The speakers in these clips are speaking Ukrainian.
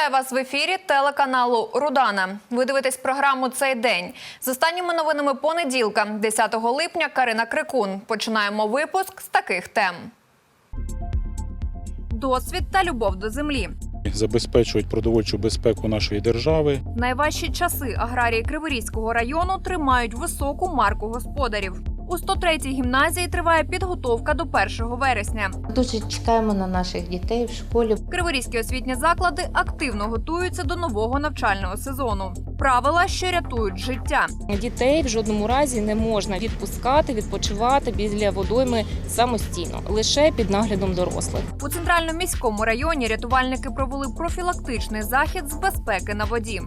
Вітаю вас в ефірі телеканалу Рудана. Ви дивитесь програму цей день з останніми новинами понеділка, 10 липня. Карина Крикун. Починаємо випуск з таких тем. Досвід та любов до землі. забезпечують продовольчу безпеку нашої держави. Найважчі часи аграрії Криворізького району тримають високу марку господарів. У 103-й гімназії триває підготовка до 1 вересня. Дуже чекаємо на наших дітей в школі. Криворізькі освітні заклади активно готуються до нового навчального сезону. Правила, що рятують життя. Дітей в жодному разі не можна відпускати, відпочивати біля водойми самостійно, лише під наглядом дорослих. У центральному міському районі рятувальники провели профілактичний захід з безпеки на воді.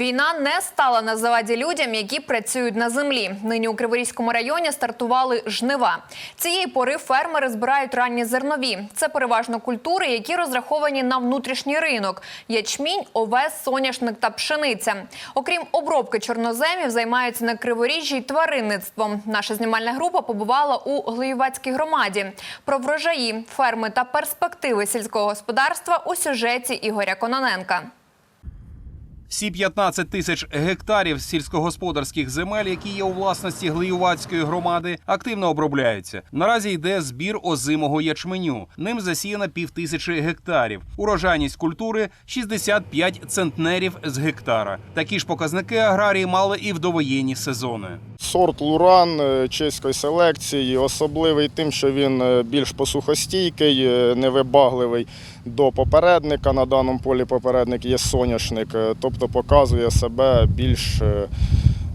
Війна не стала на заваді людям, які працюють на землі. Нині у Криворізькому районі стартували жнива. Цієї пори фермери збирають ранні зернові. Це переважно культури, які розраховані на внутрішній ринок: ячмінь, овес, соняшник та пшениця. Окрім обробки чорноземів, займаються на Криворіжжі й тваринництвом. Наша знімальна група побувала у Глиювацькій громаді. Про врожаї, ферми та перспективи сільського господарства у сюжеті Ігоря Кононенка. Всі 15 тисяч гектарів сільськогосподарських земель, які є у власності Глиювацької громади, активно обробляються. Наразі йде збір озимого ячменю. Ним засіяно півтисячі гектарів. Урожайність культури 65 центнерів з гектара. Такі ж показники аграрії мали і в довоєнні сезони. Сорт Луран е, чеської селекції особливий тим, що він е, більш посухостійкий, е, невибагливий до попередника. На даному полі попередник є соняшник, е, тобто показує себе більш, е,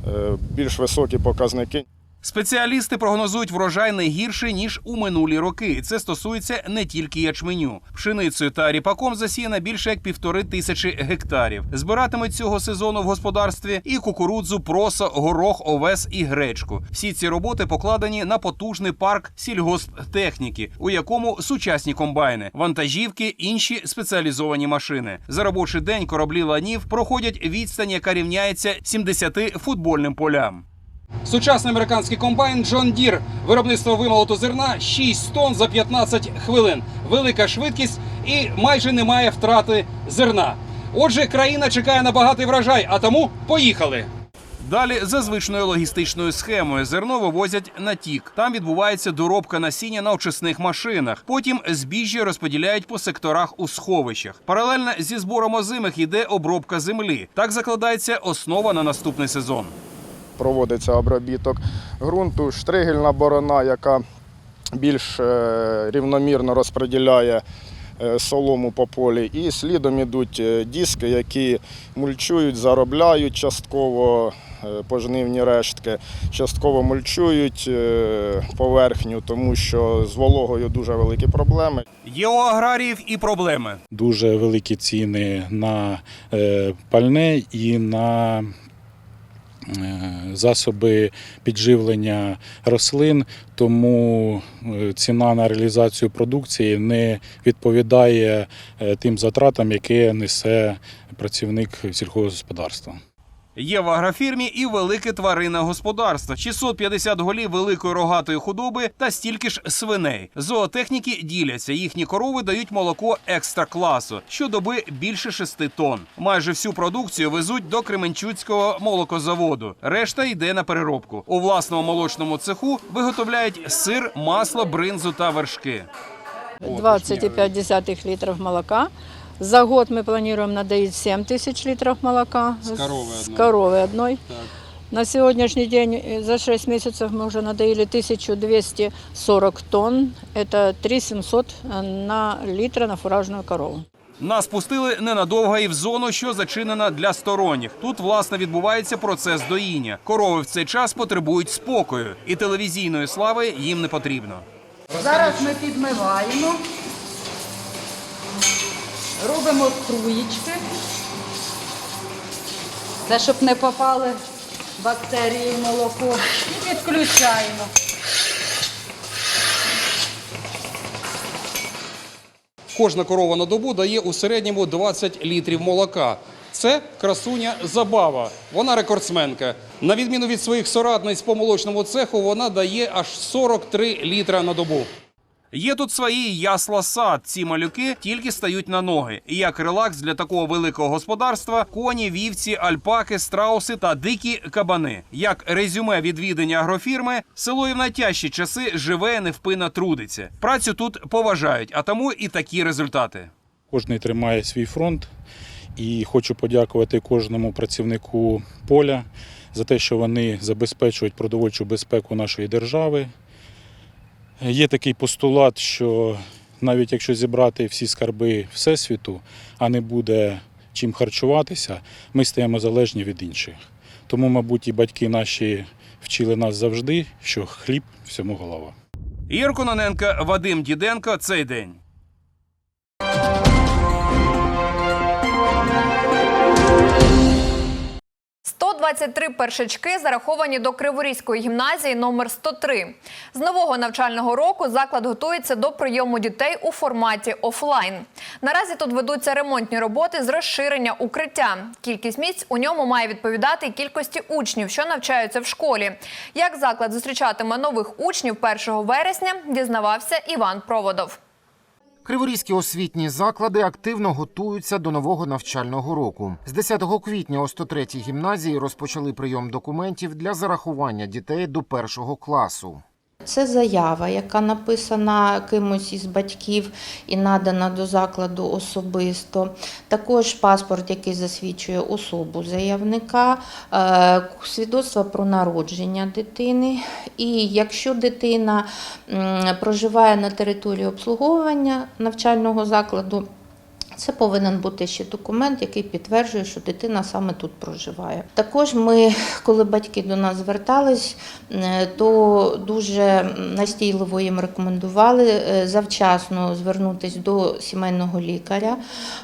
е, більш високі показники. Спеціалісти прогнозують врожай не гірше ніж у минулі роки. Це стосується не тільки ячменю. Пшеницею та ріпаком засіяно більше як півтори тисячі гектарів. Збиратимуть цього сезону в господарстві і кукурудзу, просо, горох, овес і гречку. Всі ці роботи покладені на потужний парк сільгосптехніки, у якому сучасні комбайни, вантажівки, інші спеціалізовані машини. За робочий день кораблі ланів проходять відстань, яка рівняється 70 футбольним полям. Сучасний американський комбайн John Deere. Виробництво вимолоту зерна 6 тонн за 15 хвилин. Велика швидкість і майже немає втрати зерна. Отже, країна чекає на багатий врожай, а тому поїхали. Далі за звичною логістичною схемою зерно вивозять на тік. Там відбувається доробка насіння на очисних машинах. Потім збіжжя розподіляють по секторах у сховищах. Паралельно зі збором озимих йде обробка землі. Так закладається основа на наступний сезон. Проводиться обробіток ґрунту, штригельна борона, яка більш е, рівномірно розподіляє е, солому по полі. І слідом ідуть е, диски, які мульчують, заробляють частково пожнивні рештки, частково мульчують поверхню, тому що з вологою дуже великі проблеми. Є у аграріїв і проблеми. Дуже великі ціни на пальне і на засоби підживлення рослин, тому е, ціна на реалізацію продукції не відповідає е, тим затратам, які несе працівник сільськогосподарства. Є в агрофірмі і велике тваринне господарство: 650 голів великої рогатої худоби та стільки ж свиней. Зоотехніки діляться. Їхні корови дають молоко екстра класу, щодоби більше 6 тонн. Майже всю продукцію везуть до Кременчуцького молокозаводу. Решта йде на переробку. У власному молочному цеху виготовляють сир, масло, бринзу та вершки. 20,5 литров молока. За год мы планируем надоить 7 тысяч литров молока. С коровы С одной. коровы одной. На сегодняшний день э, за 6 месяцев мы уже надоили 1240 тонн. Это 3700 на литра на фуражную корову. Нас пустили ненадовго і в зону, що зачинена для сторонніх. Тут власне відбувається процес доїння. Корови в цей час потребують спокою, і телевізійної слави їм не потрібно. Зараз ми підмиваємо, робимо труєчки. Це щоб не попали бактерії в молоко. І відключаємо. Кожна корова на добу дає у середньому 20 літрів молока. Це красуня Забава. Вона рекордсменка. На відміну від своїх соратниць по молочному цеху, вона дає аж 43 літра на добу. Є тут свої ясла сад. Ці малюки тільки стають на ноги. І як релакс для такого великого господарства коні, вівці, альпаки, страуси та дикі кабани. Як резюме відвідання агрофірми, село і в найтяжчі часи живе і невпинно трудиться. Працю тут поважають, а тому і такі результати. Кожний тримає свій фронт. І хочу подякувати кожному працівнику поля за те, що вони забезпечують продовольчу безпеку нашої держави. Є такий постулат, що навіть якщо зібрати всі скарби Всесвіту, а не буде чим харчуватися, ми стаємо залежні від інших. Тому, мабуть, і батьки наші вчили нас завжди, що хліб всьому голова. Ігор Кононенко, Вадим Діденко. Цей день. 123 першачки зараховані до Криворізької гімназії номер 103. З нового навчального року заклад готується до прийому дітей у форматі офлайн. Наразі тут ведуться ремонтні роботи з розширення укриття. Кількість місць у ньому має відповідати кількості учнів, що навчаються в школі. Як заклад зустрічатиме нових учнів 1 вересня, дізнавався Іван Проводов. Криворізькі освітні заклади активно готуються до нового навчального року. З 10 квітня у 103-й гімназії розпочали прийом документів для зарахування дітей до першого класу. Це заява, яка написана кимось із батьків і надана до закладу особисто. Також паспорт, який засвідчує особу заявника, е, свідоцтво про народження дитини. І якщо дитина проживає на території обслуговування навчального закладу, це повинен бути ще документ, який підтверджує, що дитина саме тут проживає. Також ми, коли батьки до нас звертались, е, то дуже настійливо їм рекомендували е, завчасно звернутися до сімейного лікаря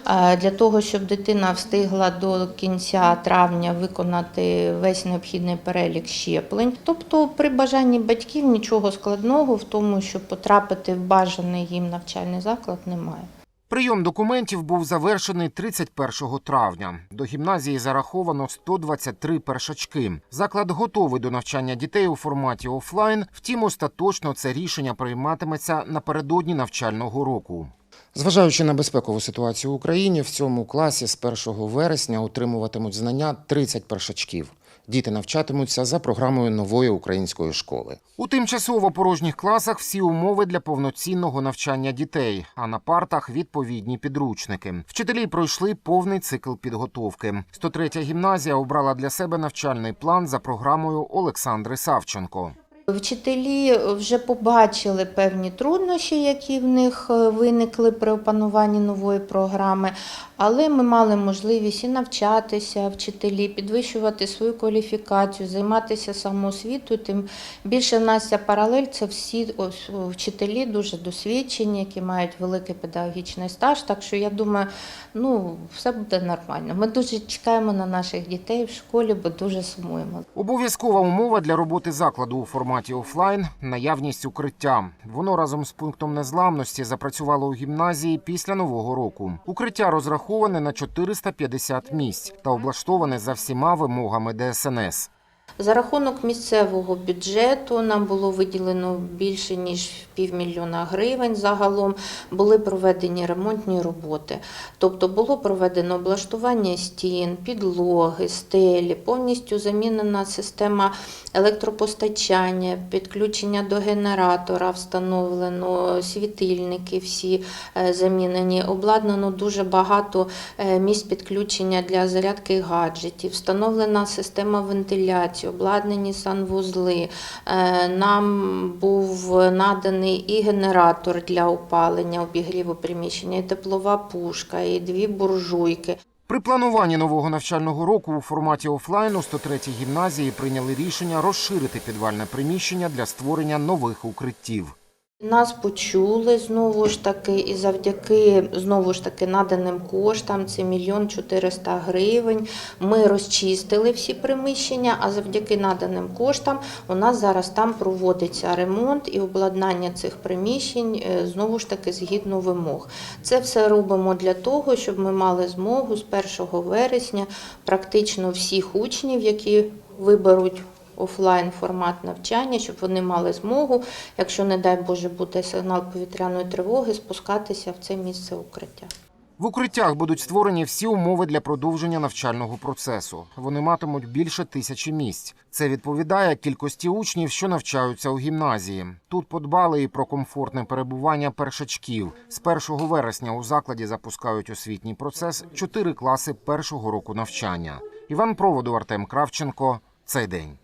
е, для того, щоб дитина встигла до кінця травня виконати весь необхідний перелік щеплень. Тобто, при бажанні батьків нічого складного в тому, щоб потрапити в бажаний їм навчальний заклад, немає. Прийом документів був завершений 31 травня. До гімназії зараховано 123 першачки. Заклад готовий до навчання дітей у форматі офлайн. Втім, остаточно це рішення прийматиметься напередодні навчального року. Зважаючи на безпекову ситуацію в Україні, в цьому класі з 1 вересня отримуватимуть знання 30 першачків. Діти навчатимуться за програмою нової української школи. У тимчасово порожніх класах всі умови для повноцінного навчання дітей, а на партах відповідні підручники. Вчителі пройшли повний цикл підготовки. 103-я гімназія обрала для себе навчальний план за програмою Олександри Савченко. Вчителі вже побачили певні труднощі, які в них е, виникли при опануванні нової програми, але ми мали можливість і навчатися вчителі, підвищувати свою кваліфікацію, займатися самоосвітою. Тим більше в паралель це всі вчителі дуже досвідчені, які мають великий педагогічний стаж. Так що я думаю, ну все буде нормально. Ми дуже чекаємо на наших дітей в школі, бо дуже сумуємо. Обов'язкова умова для роботи закладу у форматі офлайн наявність укриття. Воно разом з пунктом незламності запрацювало у гімназії після нового року. Укриття розраховане на 450 місць та облаштоване за всіма вимогами ДСНС. За рахунок місцевого бюджету нам було виділено більше ніж півмільйона гривень. Загалом були проведені ремонтні роботи. Тобто було проведено облаштування стін, підлоги, стелі, повністю замінена система електропостачання, підключення до генератора встановлено, світильники всі е, замінені. Обладнано дуже багато е, місць підключення для зарядки гаджетів, встановлена система вентиляції, обладнані санвузли. Е, Нам був наданий і генератор для опалення, обігріву приміщення, і теплова пушка, і дві буржуйки. При плануванні нового навчального року у форматі офлайн у 103-й гімназії прийняли рішення розширити підвальне приміщення для створення нових укриттів. Нас почули знову ж таки, і завдяки знову ж таки наданим коштам, це мільйон 400 гривень. Ми розчистили всі приміщення, а завдяки наданим коштам у нас зараз там проводиться ремонт і обладнання цих приміщень е, знову ж таки згідно вимог. Це все робимо для того, щоб ми мали змогу з 1 вересня практично всіх учнів, які виберуть офлайн формат навчання, щоб вони мали змогу, якщо, не дай Боже, буде сигнал повітряної тривоги, спускатися в це місце укриття. В укриттях будуть створені всі умови для продовження навчального процесу. Вони матимуть більше тисячі місць. Це відповідає кількості учнів, що навчаються у гімназії. Тут подбали і про комфортне перебування першачків. З 1 вересня у закладі запускають освітній процес чотири класи першого року навчання. Іван Проводу, Артем Кравченко. Цей день.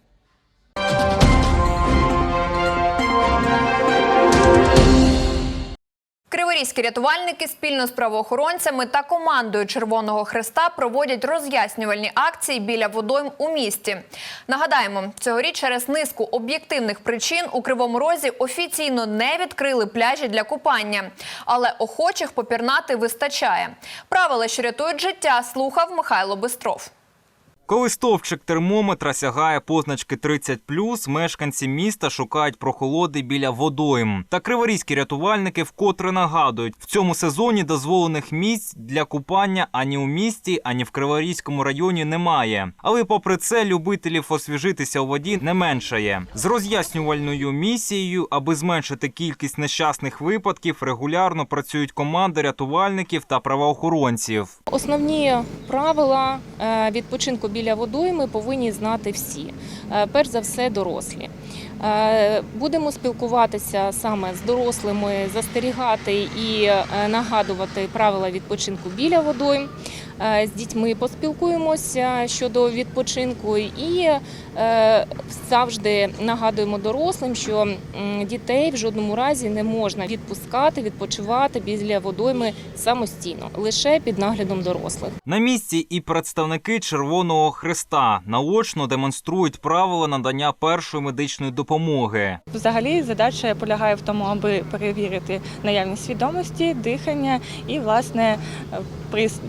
Криворізькі рятувальники спільно з правоохоронцями та командою Червоного Хреста проводять роз'яснювальні акції біля водойм у місті. Нагадаємо, цьогоріч через низку об'єктивних причин у Кривому Розі офіційно не відкрили пляжі для купання, але охочих попірнати вистачає. Правила, що рятують життя, слухав Михайло Бистров. Коли стовпчик термометра сягає позначки 30+, мешканці міста шукають прохолоди біля водойм. Та криворізькі рятувальники вкотре нагадують, в цьому сезоні дозволених місць для купання ані у місті, ані в Криворізькому районі немає. Але попри це любителів освіжитися у воді не меншає. З роз'яснювальною місією, аби зменшити кількість нещасних випадків, регулярно працюють команди рятувальників та правоохоронців. Основні правила е, відпочинку біля водойми повинні знати всі. Е, Перш за все, дорослі. Е, Будемо спілкуватися саме з дорослими, застерігати і е, нагадувати правила відпочинку біля водойм. Е, З дітьми поспілкуємося щодо відпочинку і е, завжди нагадуємо дорослим, що дітей в жодному разі не можна відпускати, відпочивати біля водойми самостійно, лише під наглядом дорослих. На місці і представники Червоного Хреста наочно демонструють правила надання першої медичної допомоги. Взагалі задача полягає в тому, аби перевірити наявність свідомості, дихання і власне прис-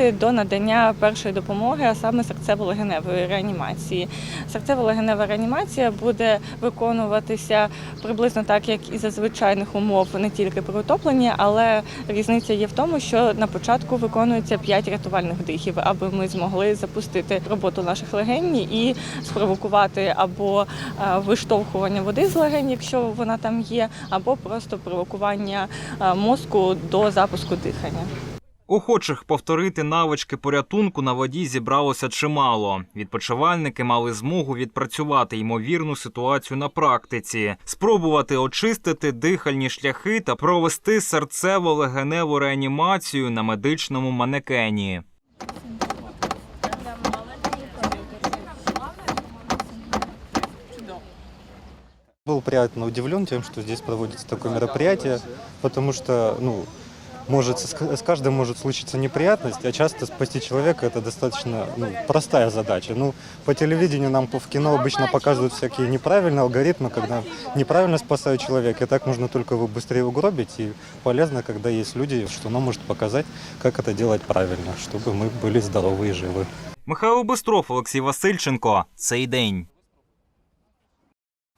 приступити до надання першої допомоги, а саме серцево-легеневої реанімації. Серцево-легенева реанімація буде виконуватися приблизно так, як і за звичайних умов, не тільки при утопленні, але різниця є в тому, що на початку виконується 5 рятувальних дихів, аби ми змогли запустити роботу наших легень і спровокувати або е, виштовхування води з легень, якщо вона там є, або просто провокування е, мозку до запуску дихання. Охочих повторити навички порятунку на воді зібралося чимало. Відпочивальники мали змогу відпрацювати ймовірну ситуацію на практиці, спробувати очистити дихальні шляхи та провести серцево-легеневу реанімацію на медичному манекені. Был приятно удивлен тем, что здесь проводится такое мероприятие, потому что, ну, может, с с каждым может случиться неприятность, а часто спасти человека это достаточно ну, простая задача. Ну, по телевидению нам по- в кино обычно показывают всякие неправильные алгоритмы, когда неправильно спасают человека, и так можно только его быстрее угробить, и полезно, когда есть люди, что оно может показать, как это делать правильно, чтобы мы были здоровы и живы. Михайло Бистров, Олексій Васильченко. Цей день.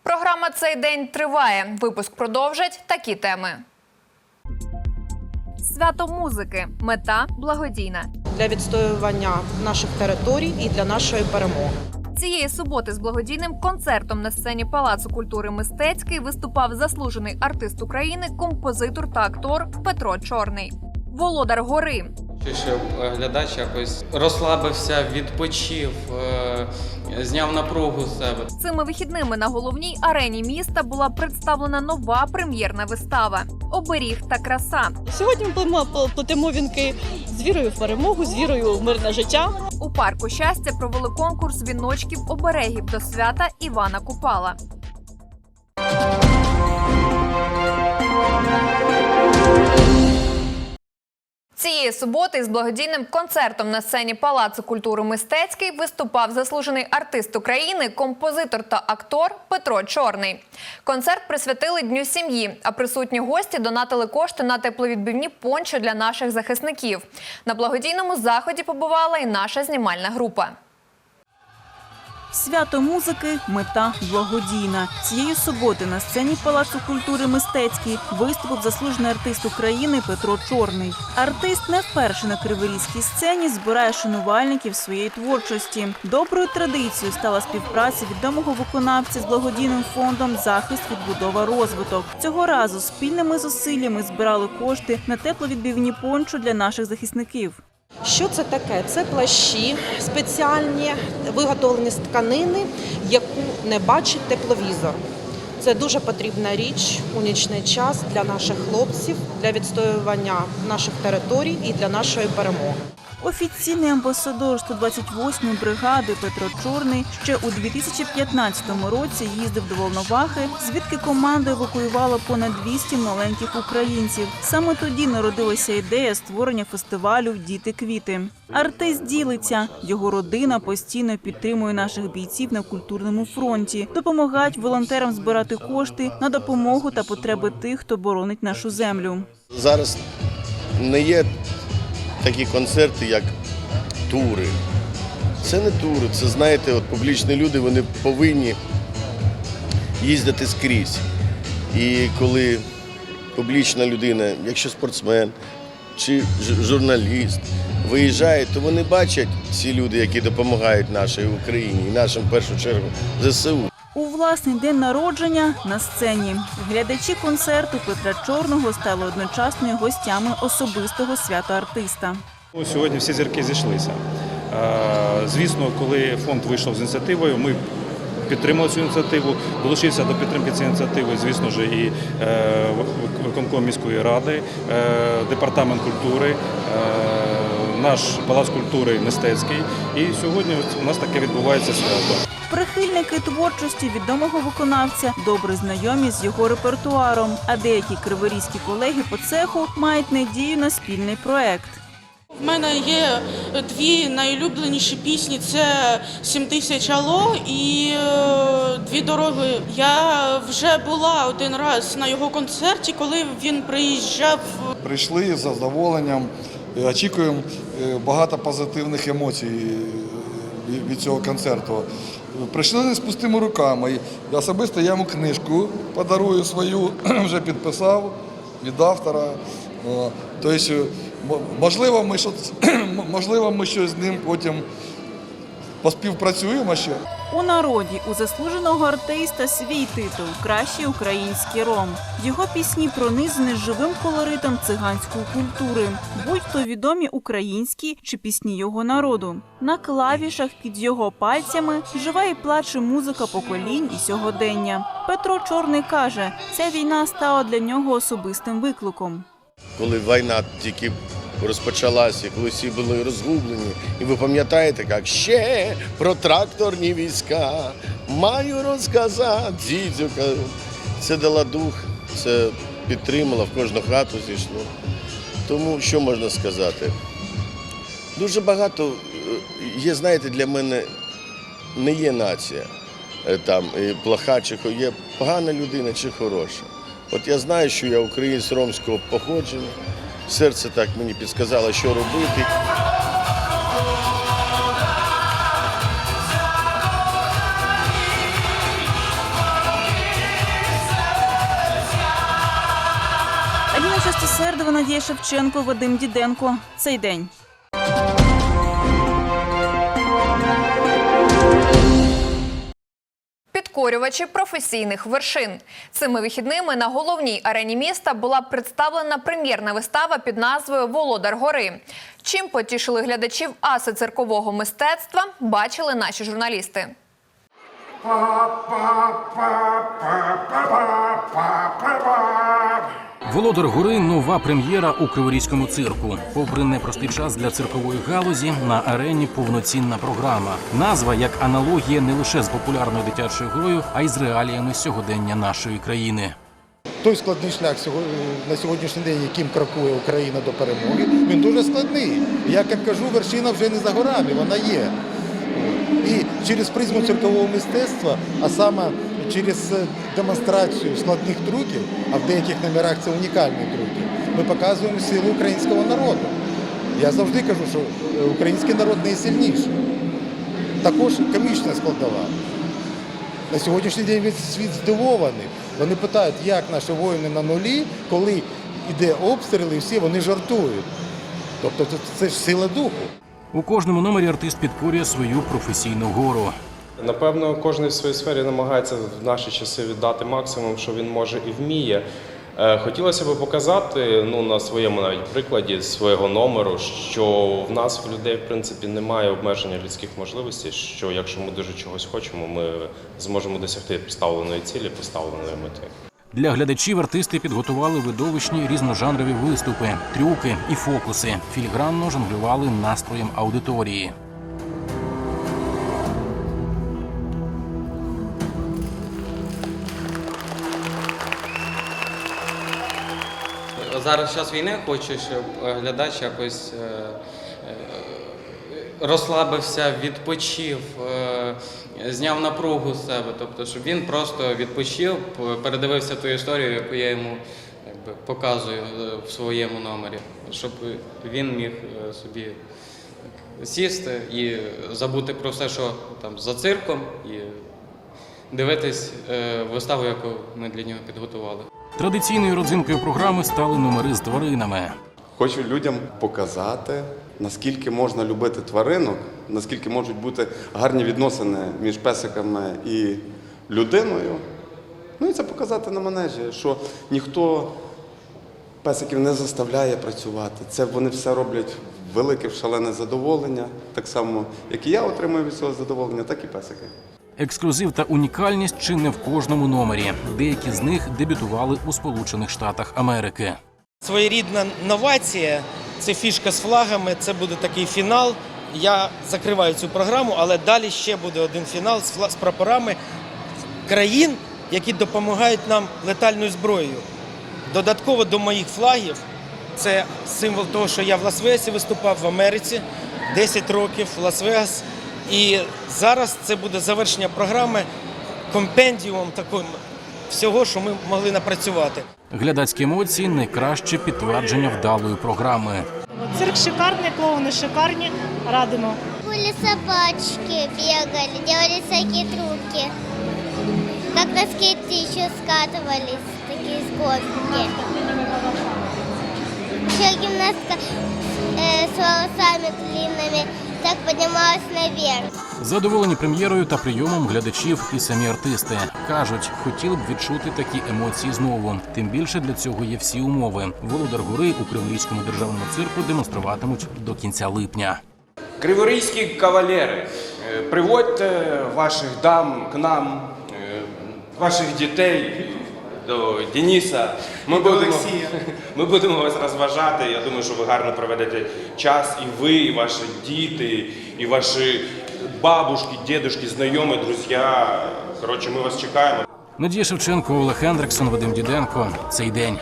Програма цей день триває. Випуск продовжать такі теми. Свято музики. Мета благодійна. для відстоювання наших територій і для нашої перемоги. Цієї суботи з благодійним концертом на сцені Палацу культури мистецький виступав заслужений артист України, композитор та актор Петро Чорний. Володар гори. Щоб е, глядач якось розслабився, відпочив, е, зняв напругу з себе. Цими вихідними на головній арені міста була представлена нова прем'єрна вистава Оберіг та краса. Сьогодні ми плетемо вінки з вірою в перемогу, з вірою в мирне життя. У парку щастя провели конкурс віночків оберегів до свята Івана Купала. Цієї суботи з благодійним концертом на сцені Палацу культури мистецький виступав заслужений артист України, композитор та актор Петро Чорний. Концерт присвятили Дню сім'ї, а присутні гості донатили кошти на тепловідбивні пончо для наших захисників. На благодійному заході побувала і наша знімальна група. Свято музики мета благодійна. Цієї суботи на сцені Палацу культури мистецький виступив заслужений артист України Петро Чорний. Артист не вперше на криворізькій сцені збирає шанувальників своєї творчості. Доброю традицією стала співпраця відомого виконавця з благодійним фондом Захист, відбудова, розвиток. Цього разу спільними зусиллями збирали кошти на тепловідбивні пончо для наших захисників. Що це таке? Це плащі спеціальні, виготовлені з тканини, яку не бачить тепловізор. Це дуже потрібна річ у нічний час для наших хлопців, для відстоювання наших територій і для нашої перемоги. Офіційний амбасадор 128-ї бригади Петро Чорний ще у 2015 році їздив до Волновахи, звідки команда евакуювала понад 200 маленьких українців. Саме тоді народилася ідея створення фестивалю Діти квіти. Артист ділиться. Його родина постійно підтримує наших бійців на культурному фронті, допомагають волонтерам збирати кошти на допомогу та потреби тих, хто боронить нашу землю. Зараз не є такі концерти, як тури. Це не тури, це знаєте, от публічні люди вони повинні їздити скрізь. І коли публічна людина, якщо спортсмен чи журналіст виїжджає, то вони бачать ці люди, які допомагають нашій Україні і нашим в першу чергу ЗСУ. Власний день народження на сцені глядачі концерту Петра Чорного стали одночасно гостями особистого свята артиста. Сьогодні всі зірки зійшлися. Е, Звісно, коли фонд вийшов з ініціативою, ми підтримали цю ініціативу, долучився до підтримки цієї ініціативи, звісно ж, і е, виконком міської ради, е, департамент культури, наш палац культури мистецький. І сьогодні у нас таке відбувається свято. Прихильники творчості відомого виконавця добре знайомі з його репертуаром, а деякі криворізькі колеги по цеху мають надію на спільний проект. В мене є дві найулюбленіші пісні: це «Сім тисяч Ало і е, Дві дороги. Я вже була один раз на його концерті, коли він приїжджав. Прийшли з задоволенням, е, очікуємо е, багато позитивних емоцій від цього концерту. Прийшли не з пустими руками. Особисто я йому книжку подарую свою, вже підписав від автора. Тобто, можливо, ми щось, можливо, ми щось з ним потім поспівпрацюємо ще. У народі у заслуженого артиста свій титул Кращий український ром. Його пісні пронизані живим колоритом циганської культури, будь-то відомі українські чи пісні його народу. На клавішах під його пальцями живе і плаче музика поколінь і сьогодення. Петро Чорний каже, ця війна стала для нього особистим викликом. коли війна тільки розпочалася, коли всі були розгублені. І ви пам'ятаєте, як ще про тракторні війська маю розказати. Дідзюка. Це дала дух, це підтримало, в кожну хату зійшло. Тому що можна сказати? Дуже багато е, є, знаєте, для мене не є нація е, там і плоха чи є погана людина чи хороша. От я знаю, що я українець ромського походження. Серце так мені підсказало, що робити. Аліна Частосердова, Надія Шевченко, Вадим Діденко. Цей день. Підкорювачі професійних вершин цими вихідними на головній арені міста була представлена прем'єрна вистава під назвою Володар гори. Чим потішили глядачів аси циркового мистецтва, бачили наші журналісти. Володар гори нова прем'єра у Криворізькому цирку. Попри непростий час для циркової галузі, на арені повноцінна програма. Назва як аналогія не лише з популярною дитячою грою, а й з реаліями сьогодення нашої країни. той складний шлях на сьогоднішній день, яким крокує Україна до перемоги, він дуже складний. Як Я кажу, вершина вже не за горами, вона є. І через призму циркового мистецтва, а саме через е, демонстрацію складних трюків, а в деяких номерах це унікальні трюки, ми показуємо силу українського народу. Я завжди кажу, що е, український народ найсильніший. Також комічна складова. На сьогоднішній день світ здивований. Вони питають, як наші воїни на нулі, коли йде обстріл і всі вони жартують. Тобто це ж сила духу. У кожному номері артист підкорює свою професійну гору. Напевно, кожен в своїй сфері намагається в наші часи віддати максимум, що він може і вміє. Е, Хотілося б показати ну, на своєму навіть прикладі свого номеру, що в нас в людей в принципі немає обмеження людських можливостей. Що якщо ми дуже чогось хочемо, ми зможемо досягти поставленої цілі, поставленої мети. Для глядачів артисти підготували видовищні різножанрові виступи, трюки і фокуси. Філігранно жонглювали настроєм аудиторії. Зараз час війни хочу, щоб е, глядач якось е, е, розслабився, відпочив, зняв напругу з себе. Тобто, щоб він просто відпочив, передивився ту історію, яку я йому якби, показую в своєму номері, щоб він міг собі сісти і забути про все, що там за цирком, і дивитись виставу, яку ми для нього підготували. Традиційною родзинкою програми стали номери з тваринами. Хочу людям показати, наскільки можна любити тваринок, наскільки можуть бути гарні відносини між песиками і людиною. Ну і це показати на манежі, що ніхто песиків не заставляє працювати. Це вони все роблять велике, шалене задоволення, так само, як і я отримую від цього задоволення, так і песики. Ексклюзив та унікальність чи не в кожному номері. Деякі з них дебютували у Сполучених Штатах Америки. Своєрідна новація це фішка з флагами. Це буде такий фінал. Я закриваю цю програму, але далі ще буде один фінал з, прапорами країн, які допомагають нам летальною зброєю. Додатково до моїх флагів це символ того, що я в Лас-Вегасі виступав в Америці 10 років Лас-Вегас. І зараз це буде завершення програми компендіумом таким всього, що ми могли напрацювати. Глядацькі емоції найкраще підтвердження вдалої програми. Цирк шикарний, клоуни шикарні. Радимо. Были собачки, бегали, делали всякие трюки. Как на скейте еще скатывались, такие с горки. Еще гимнастка э, с волосами длинными, так поднималась наверх. Задоволені прем'єрою та прийомом глядачів і самі артисти кажуть, хотіли б відчути такі емоції знову. Тим більше для цього є всі умови. Володар гори у Криворізькому державному цирку демонструватимуть до кінця липня. Криворізькі кавалери, е, приводьте ваших дам к нам, е, ваших дітей до Дениса. Ми до будемо, ми будемо вас розважати. Я думаю, що ви гарно проведете час. І ви, і ваші діти, і ваші бабушки, дідушки, знайомі, друзі. Коротше, ми вас чекаємо. Надія Шевченко, Олег Хендриксон, Вадим Діденко. Цей день.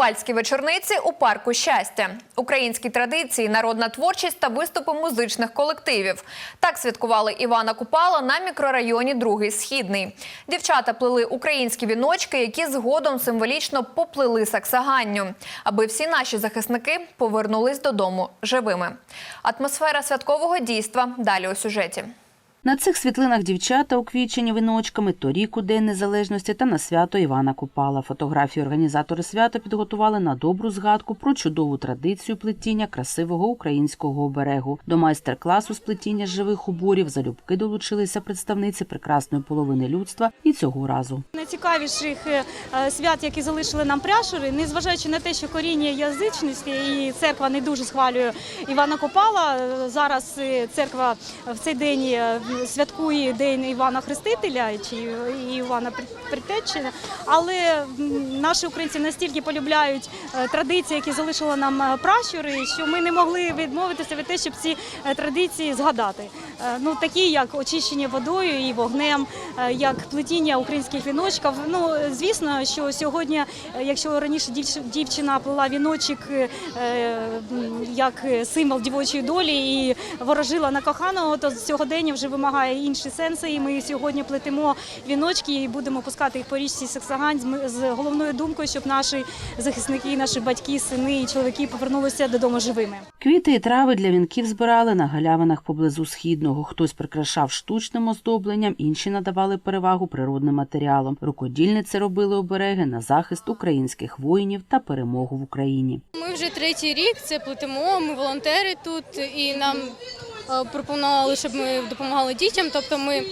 Купальські вечорниці у парку щастя, українські традиції, народна творчість та виступи музичних колективів. Так святкували Івана Купала на мікрорайоні Другий Східний. Дівчата плели українські віночки, які згодом символічно поплили саксаганню, аби всі наші захисники повернулись додому живими. Атмосфера святкового дійства далі у сюжеті. На цих світлинах дівчата уквічені віночками торік у День Незалежності та на свято Івана Купала. Фотографії організатори свята підготували на добру згадку про чудову традицію плетіння красивого українського оберегу. До майстер-класу з плетіння живих уборів залюбки долучилися представниці прекрасної половини людства і цього разу. Найцікавіших е, свят, які залишили нам пряшери, незважаючи на те, що коріння язичності і церква не дуже схвалює Івана Копала. е, Зараз е, церква в цей день святкує День Івана Хрестителя чи Івана Притеччина, але наші українці настільки полюбляють е, традиції, які залишили нам е, пращури, що ми не могли відмовитися від те, щоб ці е, традиції згадати. Ну такі як очищення водою і вогнем, як плетіння українських віночків. Ну звісно, що сьогодні, якщо раніше дівчина плела віночок як символ дівочої долі і ворожила на коханого, то сьогодення вже вимагає інші сенси. І ми сьогодні плетемо віночки і будемо пускати їх по річці Саксагань з головною думкою, щоб наші захисники, наші батьки, сини і чоловіки повернулися додому живими. Квіти і трави для вінків збирали на галявинах поблизу східного. Хтось прикрашав штучним оздобленням, інші надавали перевагу природним матеріалам. Рукодільниці робили обереги на захист українських воїнів та перемогу в Україні. Ми вже третій рік це плетемо. Ми волонтери тут, і нам пропонували, щоб ми допомагали дітям. Тобто ми е,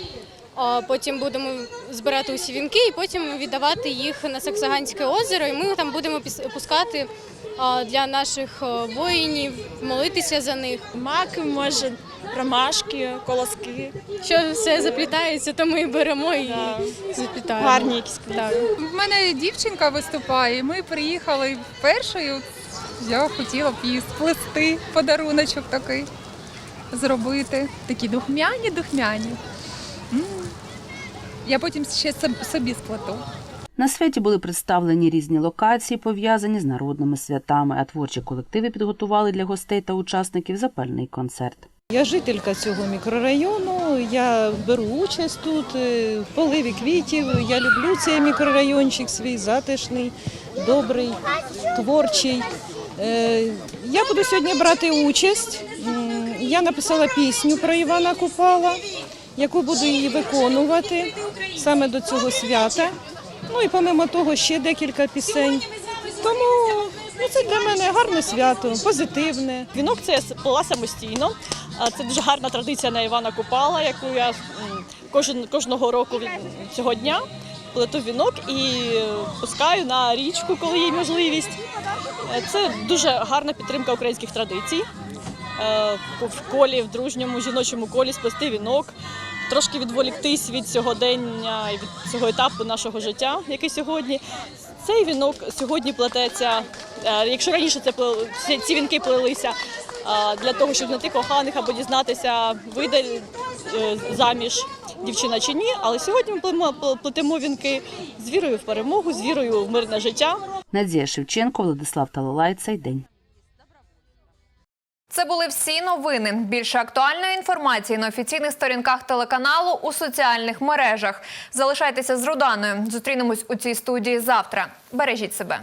потім будемо збирати усі вінки і потім віддавати їх на Саксаганське озеро. І ми там будемо пускати е, для наших е, воїнів, молитися за них. Маки, може, ромашки, колоски. Що все заплітається, то ми беремо і заплітаємо. Гарні якісь Так. В мене дівчинка виступає, і ми приїхали першою. Я хотіла б їй сплести подаруночок такий зробити. Такі духмяні, духмяні. М. Я потім ще соб- собі сплету. На святі були представлені різні локації, пов'язані з народними святами, а творчі колективи підготували для гостей та учасників запальний концерт. Я жителька цього мікрорайону. Я беру участь тут е, в поливі квітів. Я люблю цей мікрорайончик свій затишний, добрий, творчий. Е, Я буду сьогодні брати участь. Я написала пісню про Івана Купала, яку буду її виконувати саме до цього свята. Ну і помимо того ще декілька пісень. Тому ну, це для мене гарне свято, позитивне. Вінок це я плела самостійно. Це дуже гарна традиція на Івана Купала, яку я кожен, кожного року цього дня плету вінок і пускаю на річку, коли є можливість. Е, Це дуже гарна підтримка українських традицій. Е, В колі, в дружньому жіночому колі сплести вінок, трошки відволіктись від сьогодення і від цього етапу нашого життя, який сьогодні. Цей вінок сьогодні плететься. е, Якщо раніше це ці- вінки плелися е, для того, щоб знайти коханих або дізнатися, вийде заміж дівчина чи ні. Але сьогодні ми плетемо вінки з вірою в перемогу, з вірою в мирне життя. Надія Шевченко, Владислав Талалай. Цей день. Це були всі новини. Більше актуальної інформації на офіційних сторінках телеканалу у соціальних мережах. Залишайтеся з Руданою. Зустрінемось у цій студії завтра. Бережіть себе.